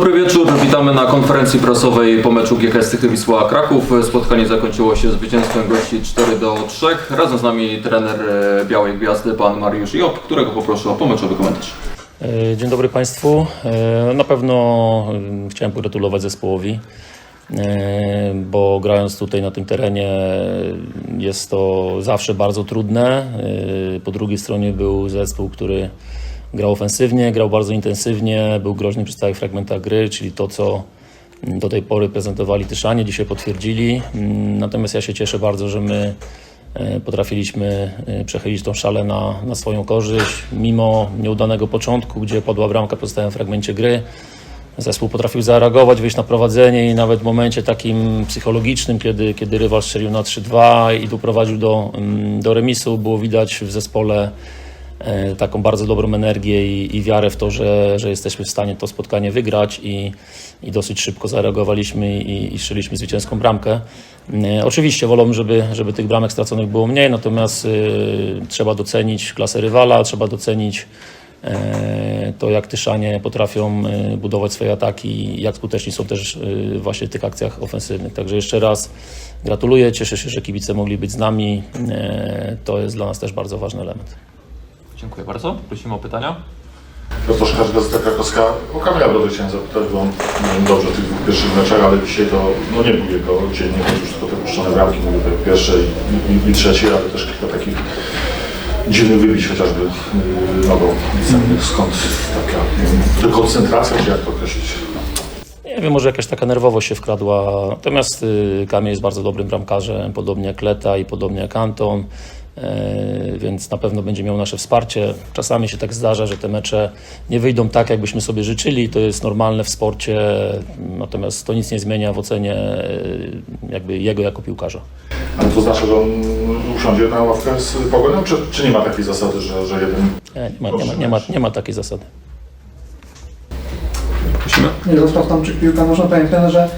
Dobry wieczór, witamy na konferencji prasowej po meczu GKS Wisła Kraków. Spotkanie zakończyło się zwycięstwem gości 4 do 3. Razem z nami trener e, Białej Gwiazdy, pan Mariusz Job, którego poproszę o pomeczowy komentarz. E, Dzień dobry Państwu. E, Na pewno e, chciałem pogratulować zespołowi, bo grając tutaj na tym terenie jest to zawsze bardzo trudne. Po drugiej stronie był zespół, który grał ofensywnie, grał bardzo intensywnie, był groźny przy stałych fragmentach gry, czyli to, co do tej pory prezentowali Tyszanie, dzisiaj potwierdzili. Natomiast ja się cieszę bardzo, że my e, potrafiliśmy e, przechylić tą szalę na, na swoją korzyść. Mimo nieudanego początku, gdzie padła bramka po stałym fragmencie gry, zespół potrafił zareagować, wyjść na prowadzenie i nawet w momencie takim psychologicznym, kiedy, kiedy rywal strzelił na 3-2 i doprowadził do, mm, do remisu, było widać w zespole taką bardzo dobrą energię i, i wiarę w to, że, że jesteśmy w stanie to spotkanie wygrać i, i dosyć szybko zareagowaliśmy i, i strzeliśmy zwycięską bramkę. E, Oczywiście wolałbym, żeby, żeby tych bramek straconych było mniej, natomiast e, trzeba docenić klasę rywala, trzeba docenić e, to, jak Tyszanie potrafią e, budować swoje ataki jak skuteczni są też e, właśnie w tych akcjach ofensywnych. Także jeszcze raz gratuluję, cieszę się, że kibice mogli być z nami. E, To jest dla nas też bardzo ważny element. Dziękuję bardzo. Prosimy o pytania. Piotr Szkarz, Gazeta Krakowska. O Kamila Brodę chciałem zapytać, bo on nie dobrze w tych dwóch pierwszych meczach, ale dzisiaj to no nie był jego dzień, nie chodzi już tylko te puszczone bramki, mówię te pierwsze i, i, i trzecie, ale też kilka takich dziwnych wybić chociażby yy, nogą. Skąd taka yy, koncentracja, czy jak to określić? Nie wiem, może jakaś taka nerwowość się wkradła. Natomiast y, Kamil jest bardzo dobrym bramkarzem, podobnie jak Leta i podobnie jak Anton. E, Więc na pewno będzie miał nasze wsparcie. Czasami się tak zdarza, że te mecze nie wyjdą tak, jakbyśmy sobie życzyli. To jest normalne w sporcie, natomiast to nic nie zmienia w ocenie e, jakby jego jako piłkarza. Ale to znaczy, że on usiądzie na ławkę z Pogonią, czy, czy nie ma takiej zasady, że, że jeden... Nie, nie, ma, nie, ma, nie, ma, nie ma takiej zasady. Jarosław Tomczyk, piłka nożna. Panie trenerze,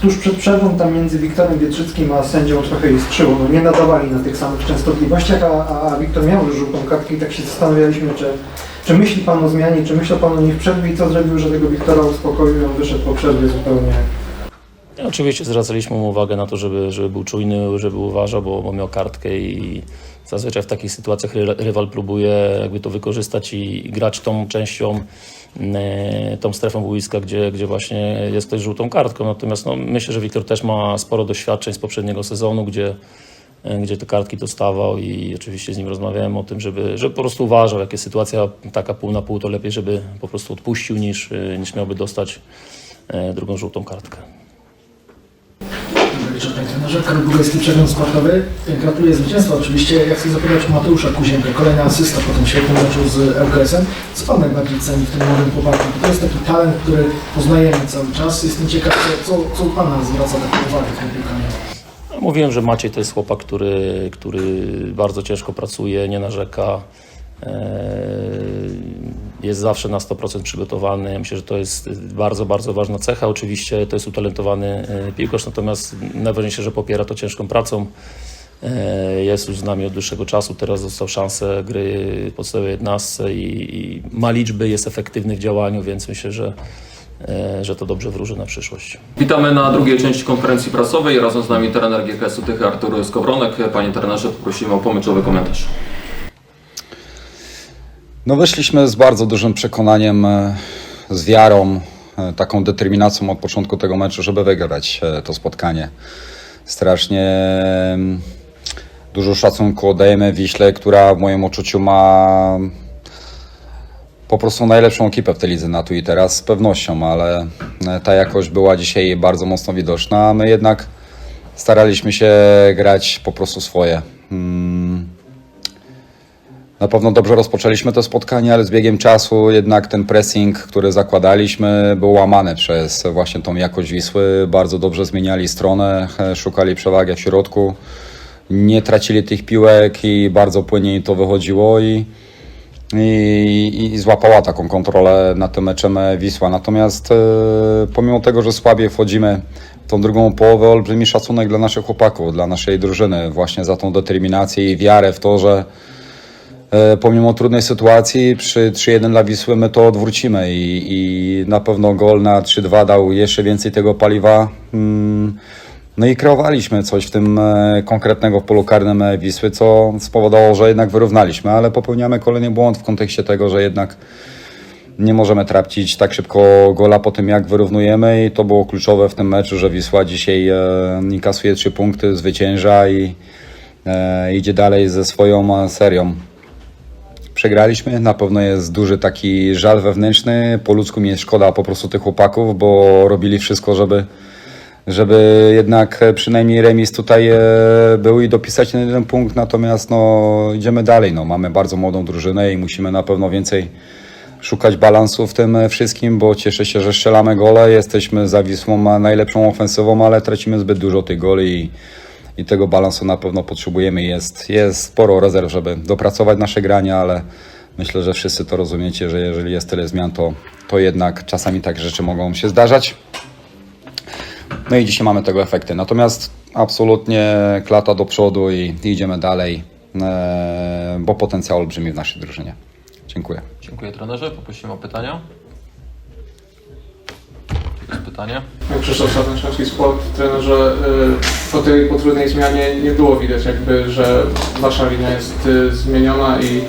tuż przed przerwą tam między Wiktorem Wietrzyckim a sędzią trochę iskrzyło. No nie nadawali na tych samych częstotliwościach, a, a, Wiktor miał już żółtą kartkę i tak się zastanawialiśmy, czy, czy myśli Pan o zmianie, czy myślał Pan o niej w przerwie i co zrobił, że tego Wiktora uspokoił i on wyszedł po przerwie zupełnie Oczywiście zwracaliśmy mu uwagę na to, żeby, żeby był czujny, żeby uważał, bo, bo miał kartkę i zazwyczaj w takich sytuacjach ry, rywal próbuje jakby to wykorzystać i, grać tą częścią, tą strefą boiska, gdzie, gdzie właśnie jest ktoś żółtą kartką. Natomiast no, myślę, że Wiktor też ma sporo doświadczeń z poprzedniego sezonu, gdzie, e, gdzie te kartki dostawał i oczywiście z nim rozmawiałem o tym, żeby, żeby po prostu uważał, jak jest sytuacja taka pół na pół, to lepiej, żeby po prostu odpuścił niż, e, niż miałby dostać e, drugą żółtą kartkę. Wieczór, panie trenerze. Karol Bugajski, Przegląd Sportowy. Gratuluję zwycięstwa oczywiście. Ja chcę zapytać Mateusza Kuzienkę. Kolejna asysta po tym świetnym meczu z ŁKS-em. Co pan najbardziej ceni w tym młodym chłopaku? To jest taki talent, który poznajemy cały czas. Jestem ciekaw, co, co, pana zwraca taką uwagę w tym piłkaniu. No, Mówiłem, że Maciej to jest chłopak, który, który bardzo ciężko pracuje, nie narzeka. Jest zawsze na 100% przygotowany. Myślę, że to jest bardzo, bardzo ważna cecha. Oczywiście to jest utalentowany e, piłkarz, natomiast najważniejsze, że popiera to ciężką pracą. E, Jest już z nami od dłuższego czasu. Teraz dostał szansę gry podstawowej 11 i, i ma liczby, jest efektywny w działaniu, więc myślę, że, e, że to dobrze wróży na przyszłość. Witamy na drugiej części konferencji prasowej. Razem z nami trener GKS-u Tychy Artur Skowronek. Panie trenerze, poprosimy o pomeczowy komentarz. No wyszliśmy z bardzo dużym przekonaniem, e, z wiarą, e, taką determinacją od początku tego meczu, żeby wygrać e, to spotkanie. Strasznie dużo szacunku oddajemy Wiśle, która w moim odczuciu ma po prostu najlepszą ekipę w tej lidze na tu i teraz z pewnością, ale ta jakość była dzisiaj bardzo mocno widoczna, my jednak staraliśmy się grać po prostu swoje. Mm. Na pewno dobrze rozpoczęliśmy to spotkanie, ale z biegiem czasu jednak ten pressing, który zakładaliśmy, był łamany przez właśnie tą jakość Wisły. Bardzo dobrze zmieniali stronę, szukali przewagi w środku, nie tracili tych piłek i bardzo płynnie to wychodziło i, i, i złapała taką kontrolę nad tym meczem Wisła. Natomiast e, pomimo tego, że słabiej wchodzimy tą drugą połowę, olbrzymi szacunek dla naszych chłopaków, dla naszej drużyny, właśnie za tą determinację i wiarę w to, że pomimo trudnej sytuacji przy 3-1 dla Wisły my to odwrócimy i, i na pewno gol na 3-2 dał jeszcze więcej tego paliwa. Mm, No i kreowaliśmy coś w tym e, konkretnego w polu karnym e, Wisły, co spowodowało, że jednak wyrównaliśmy, ale popełniamy kolejny błąd w kontekście tego, że jednak nie możemy tracić tak szybko gola po tym, jak wyrównujemy i to było kluczowe w tym meczu, że Wisła dzisiaj e, inkasuje trzy punkty, zwycięża i e, idzie dalej ze swoją e, serią. Przegraliśmy, na pewno jest duży taki żal wewnętrzny, po ludzku mi jest szkoda po prostu tych chłopaków, bo robili wszystko, żeby, żeby jednak przynajmniej remis tutaj e, był i dopisać ten jeden punkt, natomiast no, idziemy dalej, no, mamy bardzo młodą drużynę i musimy na pewno więcej szukać balansu w tym wszystkim, bo cieszę się, że strzelamy gole, jesteśmy za Wisłą a najlepszą ofensywą, ale tracimy zbyt dużo tych goli i, i tego balansu na pewno potrzebujemy. Jest, jest sporo rezerw, żeby dopracować nasze grania, ale myślę, że wszyscy to rozumiecie, że jeżeli jest tyle zmian, to, to jednak czasami takie rzeczy mogą się zdarzać. No i dzisiaj mamy tego efekty. Natomiast absolutnie klata do przodu i, idziemy dalej, e, bo potencjał olbrzymi w naszej drużynie. Dziękuję. Dziękuję trenerze. Poprosimy o pytania. Pytanie? Krzysztof Szatan, Sport, trenerze, y, po tej potrudnej zmianie nie było widać jakby, że wasza linia jest y, zmieniona i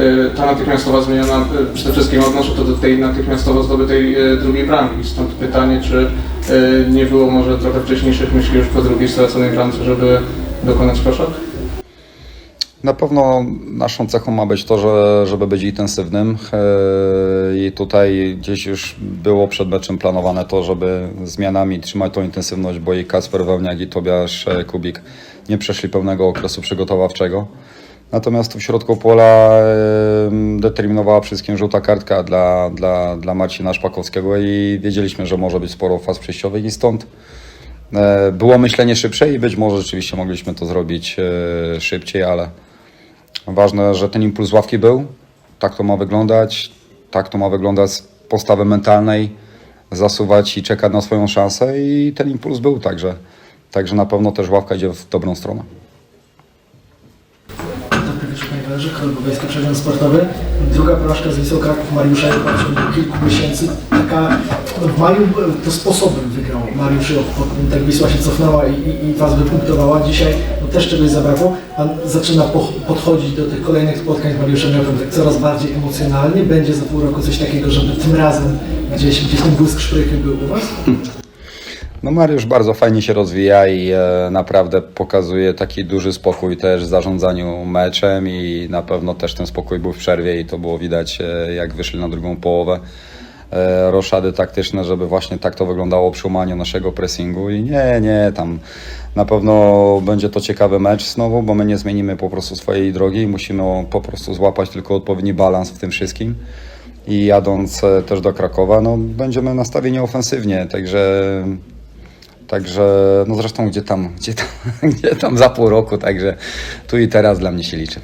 y, ta natychmiastowa zmiana, przede wszystkim odnoszę to do tej natychmiastowo zdobytej drugiej bramki. Stąd pytanie, czy nie było może trochę wcześniejszych myśli już po drugiej straconej bramce, żeby dokonać koszak? Na pewno naszą cechą ma być to, że, żeby być intensywnym Eee, i tutaj gdzieś już było przed meczem planowane to, żeby zmianami trzymać tą intensywność, bo i Kasper Wełniak i Tobiasz e, Kubik nie przeszli pełnego okresu przygotowawczego. Natomiast w środku pola em, determinowała wszystkim żółta kartka dla, dla, dla Marcina Szpakowskiego i wiedzieliśmy, że może być sporo faz przejściowych i stąd e, było myślenie szybsze i być może rzeczywiście mogliśmy to zrobić e, szybciej, ale ważne, że ten impuls ławki był. Tak to ma wyglądać. Tak to ma wyglądać z postawy mentalnej. Zasuwać i czekać na swoją szansę i ten impuls był, także, także na pewno też ławka idzie w dobrą stronę. Karol Bogajski, Przegląd Sportowy. Druga porażka z Kraków Mariusza ciągu kilku miesięcy. Taka, w maju e, to sposobem wygrał Mariusz Jop, bo tak Wisła się cofnęła i, i, i Was wypunktowała. Dzisiaj no, też czegoś zabrakło. Pan zaczyna po, podchodzić do tych kolejnych spotkań z Mariuszem Jopem tak coraz bardziej emocjonalnie. Będzie za pół roku coś takiego, żeby tym razem gdzieś, gdzieś ten błysk szprychy był u Was? No Mariusz bardzo fajnie się rozwija i e, naprawdę pokazuje taki duży spokój też w zarządzaniu meczem i na pewno też ten spokój był w przerwie i to było widać e, jak wyszli na drugą połowę. E, roszady taktyczne, żeby właśnie tak to wyglądało przy łamaniu naszego pressingu. I nie, nie, tam na pewno będzie to ciekawy mecz znowu, bo my nie zmienimy po prostu swojej drogi, musimy po prostu złapać tylko odpowiedni balans w tym wszystkim. I jadąc e, też do Krakowa, no będziemy nastawieni ofensywnie, także Także, no zresztą gdzie tam, gdzie tam, gdzie tam za pół roku, także tu i teraz dla mnie się liczy.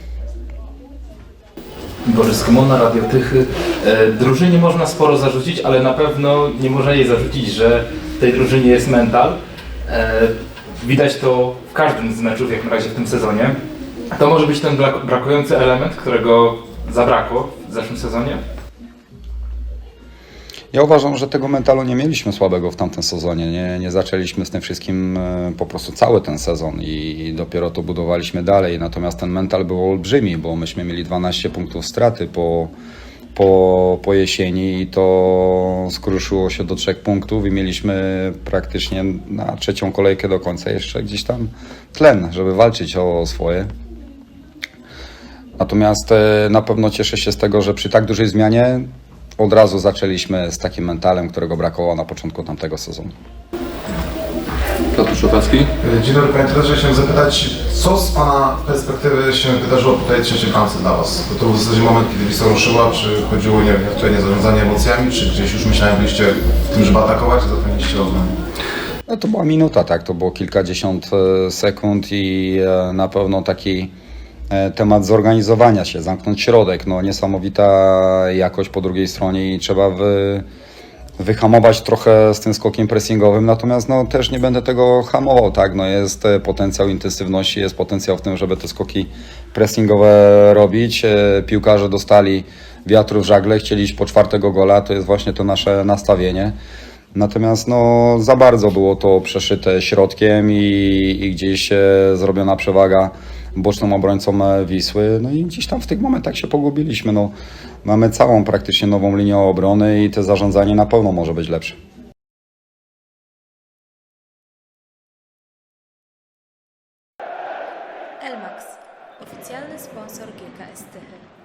Borys Skymona, Radio Tychy. E, Drużynie można sporo zarzucić, ale na pewno nie można jej zarzucić, że w tej drużynie jest mental. E, Widać to w każdym z meczów, jak na razie w tym sezonie. To może być ten brak- brakujący element, którego zabrakło w zeszłym sezonie. Ja uważam, że tego mentalu nie mieliśmy słabego w tamtym sezonie. Nie, nie zaczęliśmy z tym wszystkim e, po prostu cały ten sezon i dopiero to budowaliśmy dalej. Natomiast ten mental był olbrzymi, bo myśmy mieli 12 punktów straty po, po, po jesieni i to skruszyło się do trzech punktów i mieliśmy praktycznie na trzecią kolejkę do końca jeszcze gdzieś tam tlen, żeby walczyć o swoje. Natomiast e, na pewno cieszę się z tego, że przy tak dużej zmianie od razu zaczęliśmy z takim mentalem, którego brakowało na początku tamtego sezonu. Piotr Szopecki. Dzień dobry Panie Trenerze, chciałem zapytać, co z Pana perspektywy się wydarzyło po tej trzeciej bramce dla Was? Bo to był w zasadzie moment, kiedy Wisła ruszyła, czy chodziło nie wiem, tutaj nie zarządzanie emocjami, czy gdzieś już myślałem, byliście w tym, żeby atakować, a obrony? No to była minuta, tak, to było kilkadziesiąt e, sekund i e, na pewno taki temat zorganizowania się, zamknąć środek, no niesamowita jakość po drugiej stronie i trzeba wy, wyhamować trochę z tym skokiem pressingowym, natomiast no, też nie będę tego hamował, tak, no, jest e, potencjał intensywności, jest potencjał w tym, żeby te skoki pressingowe robić, E, piłkarze dostali wiatru w żagle, chcieli iść po czwartego gola, to jest właśnie to nasze nastawienie. Natomiast no, za bardzo było to przeszyte środkiem i, i gdzieś e, zrobiona przewaga bocznym obrońcom e, Wisły. No i gdzieś tam w tych momentach się pogubiliśmy. No, mamy całą praktycznie nową linię obrony i te zarządzanie na pewno może być lepsze. Elmax, oficjalny sponsor GKS Tychy.